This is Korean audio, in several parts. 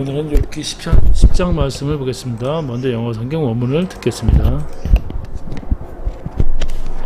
오늘은 욥기 10장, 10장 말씀을 보겠습니다. 먼저 영어 성경 원문을 듣겠습니다.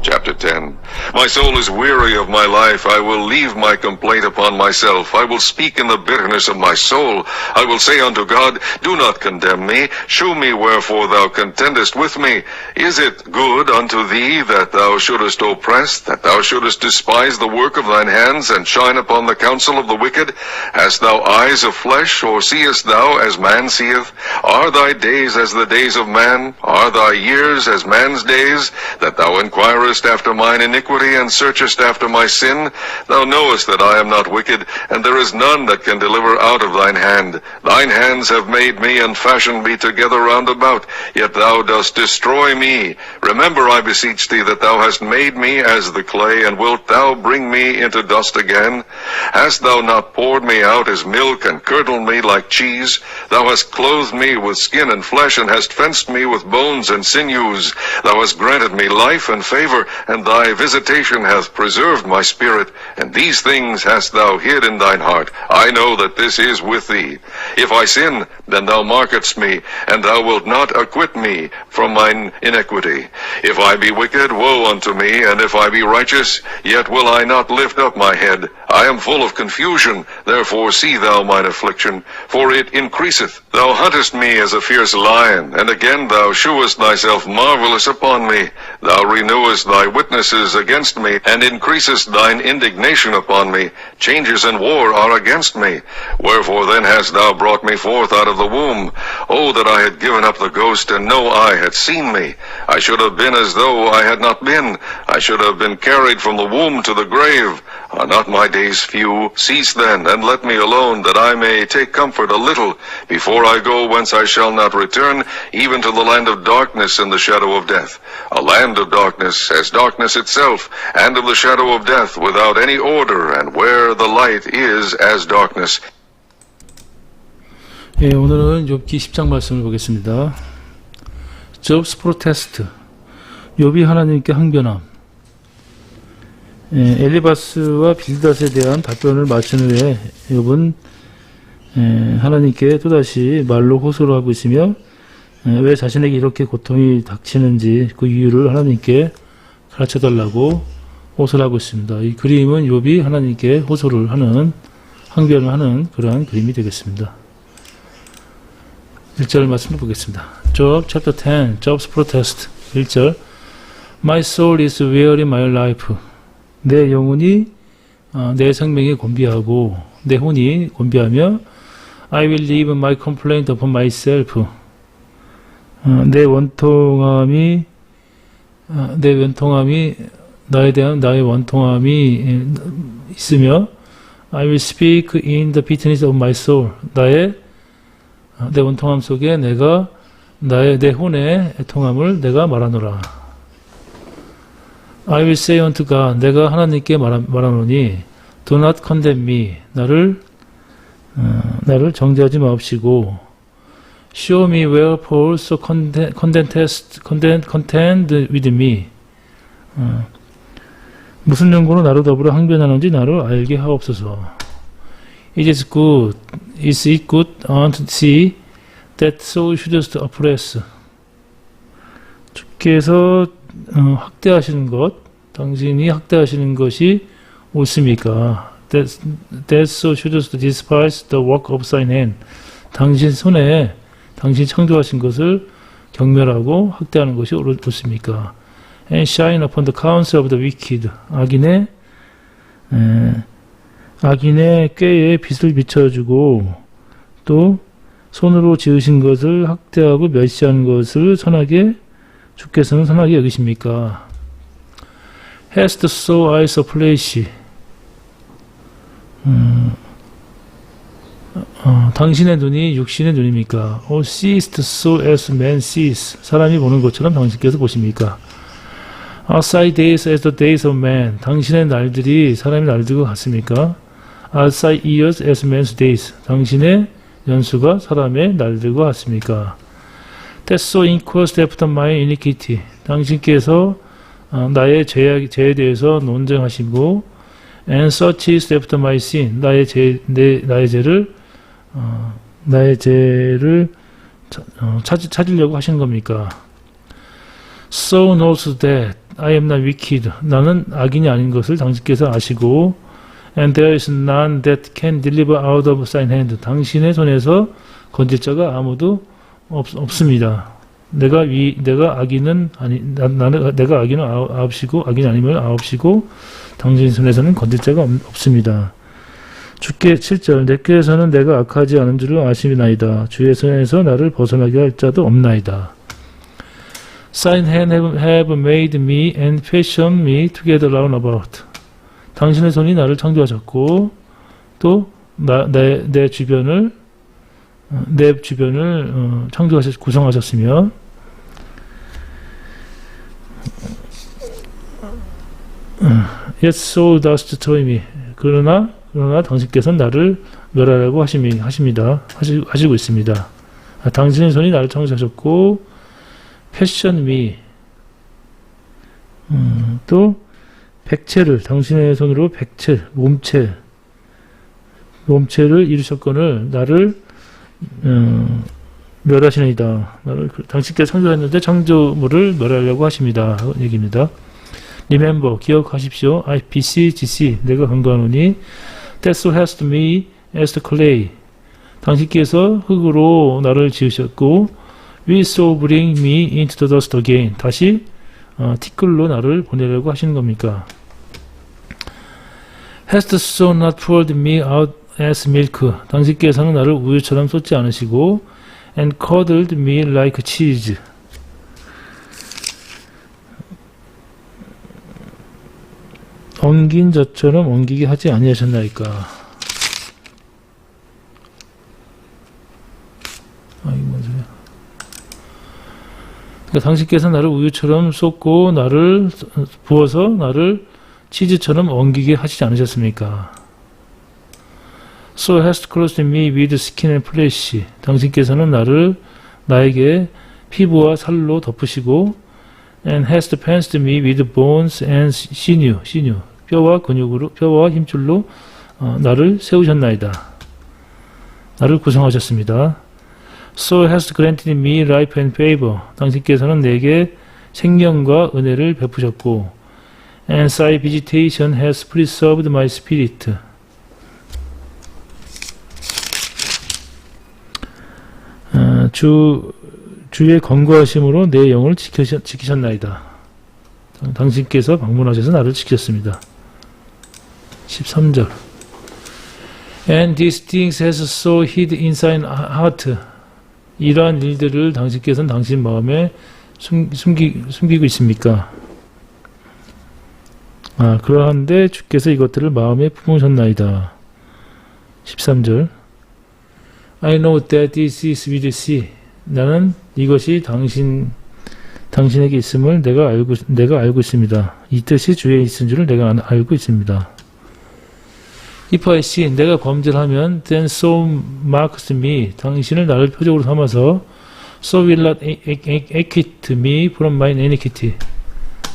Chapter 10 My soul is weary of my life. I will leave my complaint upon myself. I will speak in the bitterness of my soul. I will say unto God, Do not condemn me. Shew me wherefore thou contendest with me. Is it good unto thee that thou shouldest oppress, that thou shouldest despise the work of thine hands, and shine upon the counsel of the wicked? Hast thou eyes of flesh, or seest thou as man seeth? Are thy days as the days of man? Are thy years as man's days? That thou inquirest after mine iniquity, and searchest after my sin? Thou knowest that I am not wicked, and there is none that can deliver out of thine hand. Thine hands have made me, and fashioned me together round about, yet thou dost destroy me. Remember, I beseech thee, that thou hast made me as the clay, and wilt thou bring me into dust again? Hast thou not poured me out as milk, and curdled me like cheese? Thou hast clothed me with skin and flesh, and hast fenced me with bones and sinews. Thou hast granted me life and favor, and thy visitation hath preserved my spirit. And these things hast thou hid in thine heart. I know that this is with thee. If I sin, then thou markest me, and thou wilt not acquit me from mine iniquity. If I be wicked, woe unto me, and if I be righteous, yet will I not lift up my head. I am full of confusion, therefore see thou mine affliction, for it increaseth. Thou huntest me as a fierce lion, and again thou shewest thyself marvelous upon me. Thou renewest thy witnesses against me, and increasest thine indignation upon me. Changes and war are against me. Wherefore then hast thou brought me forth out of the womb? Oh, that I had given up the ghost, and no eye had seen me. I should have been as though I had not been. I should have been carried from the womb to the grave. Are not my days few? Cease then, and let me alone, that I may take comfort a little, before I go whence I shall not return, even to the land of darkness and the shadow of death. A land of darkness, as darkness itself, and of the shadow of death, without any order, and where the light is as darkness. 예, 오늘은 욥기 10장 말씀을 보겠습니다. Job's protest. 욥이 하나님께 항변함. 예, 엘리바스와 빌닷에 대한 답변을 마친 후에 욥은 예, 하나님께 또다시 말로 호소를 하고 있으며 예, 왜 자신에게 이렇게 고통이 닥치는지 그 이유를 하나님께 가르쳐 달라고 호소를 하고 있습니다. 이 그림은 욥이 하나님께 호소를 하는 항변을 하는 그러한 그림이 되겠습니다. 1절 말씀을 보겠습니다. Job chapter 10, Job's protest. 1절 My soul is weary my life. 내 영혼이 어, 내 생명이 곤비하고 내 혼이 곤비하며 I will leave my complaint upon myself. 어, 내 원통함이 어, 내 원통함이 나에 대한 나의 원통함이 예, 있으며 I will speak in the bitterness of my soul. 나의 어, 내 원통함 속에 내가 나의 내 혼의 통함을 내가 말하노라. I will say unto God, 내가 하나님께 말하, 말하노니, do not condemn me, 나를 어, 나를 정죄하지 마옵시고, show me wherefore so content, contentest, content, contend with me. 어, 무슨 연고로 나로 더불어 항변하는지 나를 알게 하옵소서. It is good, is it good unto thee that so shouldest oppress. 주께서 어, 학대하시는 것, 당신이 학대하시는 것이 옳습니까? That, so shouldest despise the work of thine hand. 당신 손에 당신 창조하신 것을 경멸하고 학대하는 것이 옳- 옳습니까? And shine upon the counsel of the wicked. 악인의 에, 악인의 꾀에 빛을 비춰주고 또 손으로 지으신 것을 학대하고 멸시하는 것을 선하게 주께서는 선하게 여기십니까? Hast so eyes of flesh. 음, 어, 당신의 눈이 육신의 눈입니까? Or seest so as man sees. 사람이 보는 것처럼 당신께서 보십니까? Thy days as the days of man. 당신의 날들이 사람의 날들과 같습니까? Thy years as man's days. 당신의 연수가 사람의 날들과 같습니까? So inquires after my iniquity. 당신께서 어, 나의 죄, 죄에 대해서 논쟁하시고 and after my sin. 나의 죄, 내, 나의 죄를 어, 나의 죄를 차- 어, 찾, 찾으려고 하시는 겁니까? So knows that I am not wicked. 나는 악인이 아닌 것을 당신께서 아시고 and there is none that can deliver out of thine hand. 당신의 손에서 건질 자가 아무도 없, 없습니다. 내가 위 내가 악인은 아니 나, 나는 내가 악인은 아홉- 아홉시고 악인이 아니면 아홉시고 당신 손에서는 건질 자가 없, 없습니다. 주께 7절 내께서는 내가 악하지 않은 줄을 아시나이다. 주의 손에서 나를 벗어나게 할 자도 없나이다. Sign have, have made me and fashioned me together round about. 당신의 손이 나를 창조하셨고 또내내 주변을 어, 내 주변을 어, 창조하셨 구성하셨으며 어, Yet so dost destroy me. 그러나 그러나 당신께서는 나를 멸하라고 하심이 하십니다. 하시, 하시고 있습니다. 아, 당신의 손이 나를 창조하셨고 패션 미. 음, 또 백체를 당신의 손으로 백체 몸체 몸체를 이루셨거늘 나를 음, 그- 당신께서 창조했는데 창조물을 멸하려고 하십니다. 얘기입니다. Remember, 기억하십시오. I beseech 내가 간구하노니 that so hast me as the clay. 당신께서 흙으로 나를 지으셨고 we so bring me into the dust again. 다시 어, 티끌로 나를 보내려고 하시는 겁니까? hast so not poured me out as milk. 당신께서는 나를 우유처럼 쏟지 않으시고 and curdled me like cheese. 엉긴 젖처럼 엉기게 하지 아니하셨나이까. 그러니까 당신께서 나를 우유처럼 쏟고 나를 부어서 나를 치즈처럼 엉기게 하시지 않으셨습니까? So hast clothed me with skin and flesh. 당신께서는 나를 나에게 피부와 살로 덮으시고 and hast fenced me with bones and sinew, sinew. 뼈와 근육으로 뼈와 힘줄로 어, 나를 세우셨나이다. 나를 구성하셨습니다. So hast granted me life and favor. 당신께서는 내게 생명과 은혜를 베푸셨고 and thy visitation has preserved my spirit. 어, 주 주의 건거하심으로 내 영을 지키셨, 지키셨나이다. 당- 당신께서 방문하셔서 나를 지켰습니다. 13절 And these things has so hid inside heart. 이러한 일들을 당신께서는 당신 마음에 숨, 숨기, 숨기고 있습니까? 아, 그러한데 주께서 이것들을 마음에 품으셨나이다. 13절 I know that this is with thee. 나는 이것이 당신 당신에게 있음을 내가 알고 내가 알고 있습니다. 이 뜻이 주에 있은 줄을 내가 안- 알고 있습니다. If I sin, 내가 범죄를 하면 then so marks me. 당신을 나를 표적으로 삼아서 so will not acquit me from my iniquity.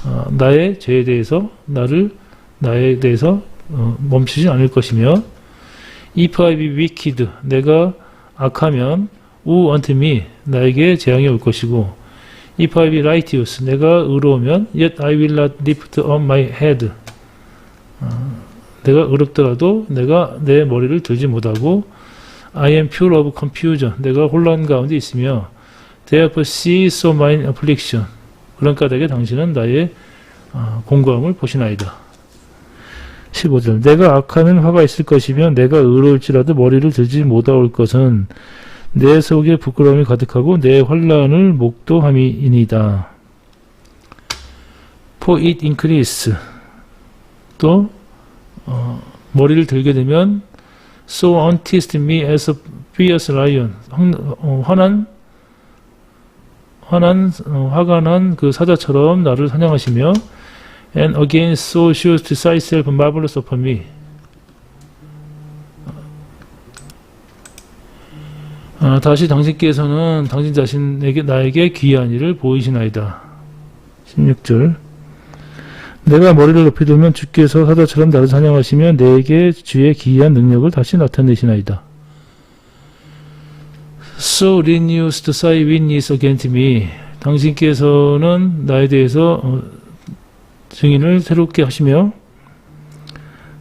어, 나의 죄에 대해서 나를 나에 대해서 어, 멈추지 않을 것이며 If I be wicked, 내가 악하면 우 unto me 나에게 재앙이 올 것이고 if I be righteous 내가 의로우면 yet I will not lift up my head 어, 내가 의롭더라도 내가 내 머리를 들지 못하고 I am pure of confusion 내가 혼란 가운데 있으며 therefore see so mine affliction 그런 까닭에 당신은 나의 어, 공고함을 보시나이다 15절 내가 악하면 화가 있을 것이며 내가 의로울지라도 머리를 들지 못하올 것은 내 속에 부끄러움이 가득하고 내 환란을 목도함이니이다. For it increase. 또 어, 머리를 들게 되면 so unteased me as a fierce lion. 황, 어, 화난 화난 어, 화가 난 그 사자처럼 나를 사냥하시며 and again so shows to thyself marvelous upon me. 아, 다시 당신께서는 당신 자신에게 나에게 귀한 일을 보이시나이다. 16절 내가 머리를 높이 들면 주께서 사자처럼 나를 사냥하시며 내게 주의 기이한 능력을 다시 나타내시나이다. So renews the side witness against me. 당신께서는 나에 대해서 어, 증인을 새롭게 하시며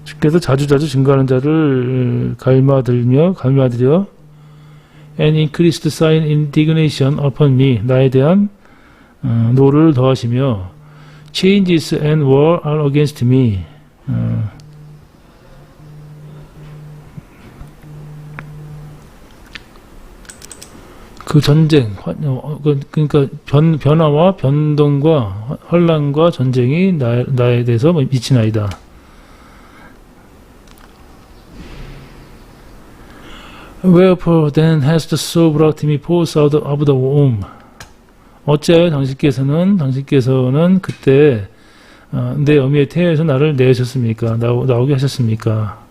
주께서 자주자주 증거하는 자를 어, 갈마들며 갈마들여 and increased sign indignation upon me. 나에 대한 어, 노를 더하시며 changes and war are against me. 어, 그 전쟁, 환- 어, 그- 그러니까 변, 변화와 변동과 혼란과 전쟁이 나, 나에 대해서 미치나이다. Wherefore then has the soul brought me forth out of the womb? 어찌하여 당신께서는 당신께서는 그때 어, 내 어미의 태에서 나를 내셨습니까? 나오, 나오게 하셨습니까?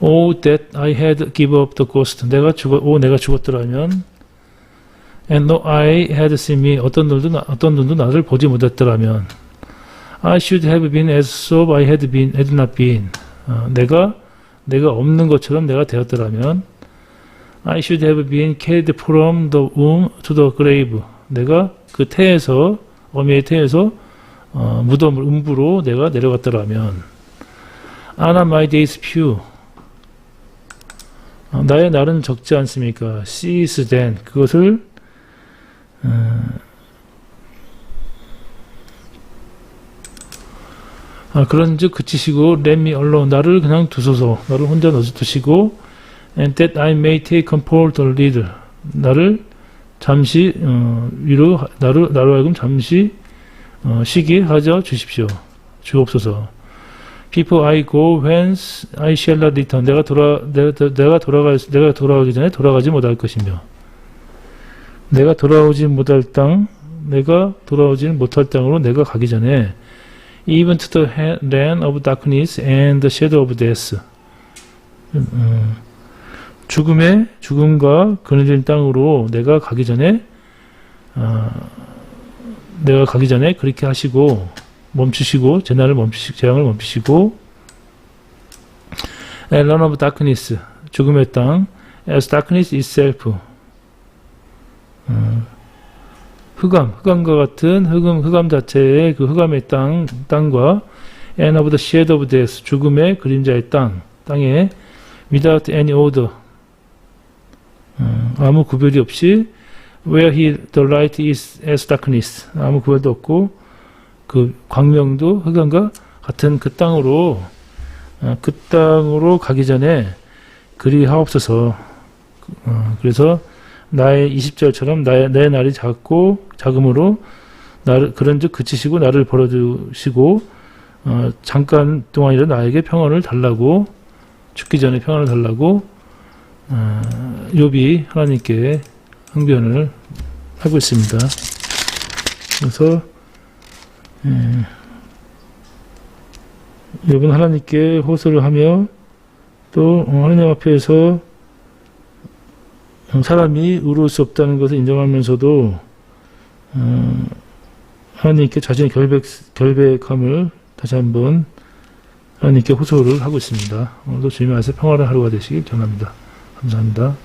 Oh that I had give up the ghost. 내가 죽어, 오 내가 죽었더라면 And no eye had seen me. 어떤 눈도 나- 어떤 눈도 나를 보지 못했더라면 I should have been as so I had been had not been. 어, 내가 내가 없는 것처럼 내가 되었더라면 I should have been carried from the womb to the grave. 내가 그 태에서 어미의 태에서 어, 무덤을 음부로 내가 내려갔더라면 Are my days few? 어, 나의 날은 적지 않습니까? Seize then 그것을 어, 아, 그런즉 그치시고 me alone. 나를 그냥 두소서. 나를 혼자 넣어두시고 and that I may take comfort a little 나를 잠시 어, 위로 하- 나를 나로 하여금 잠시 어, 쉬게 하자 주십시오. 주옵소서. Before I go whence I shall not return. 내가 돌아 내가, 내가 돌아갈 내가 돌아오기 전에 돌아가지 못할 것이며 내가 돌아오지 못할 땅 내가 돌아오지 못할 땅으로 내가 가기 전에 even to the land of darkness and the shadow of death. 음, 음, 죽음의 죽음과 그늘진 땅으로 내가 가기 전에 어, 내가 가기 전에 그렇게 하시고 멈추시고 재난을 멈추시 재앙을 멈추시고 and land of darkness 죽음의 땅 as darkness itself. 어, 흑암, 흑암과 같은 흑암, 흑암 자체의 그 흑암의 땅, 땅과 and of the shade of death, 죽음의 그림자의 땅, 땅에 without any order, 어, 아무 구별이 없이 where he, the light is as darkness, 아무 구별도 없고 그 광명도 흑암과 같은 그 땅으로 어, 그 땅으로 가기 전에 그리 하옵소서. 어, 그래서 나의 20절처럼 나의, 내 날이 작고 작음으로 나를 그런즉 그치시고 나를 벌어주시고 어, 잠깐 동안이라 나에게 평안을 달라고 죽기 전에 평안을 달라고 어, 욥이 하나님께 항변을 하고 있습니다. 그래서 예, 욥은 하나님께 호소를 하며 또 어, 하나님 앞에서 사람이 의로울 수 없다는 것을 인정하면서도 어, 하나님께 자신의 결백, 결백함을 다시 한번 하나님께 호소를 하고 있습니다. 오늘도 주님의 말씀 평화를 하루가 되시길 전합니다. 감사합니다.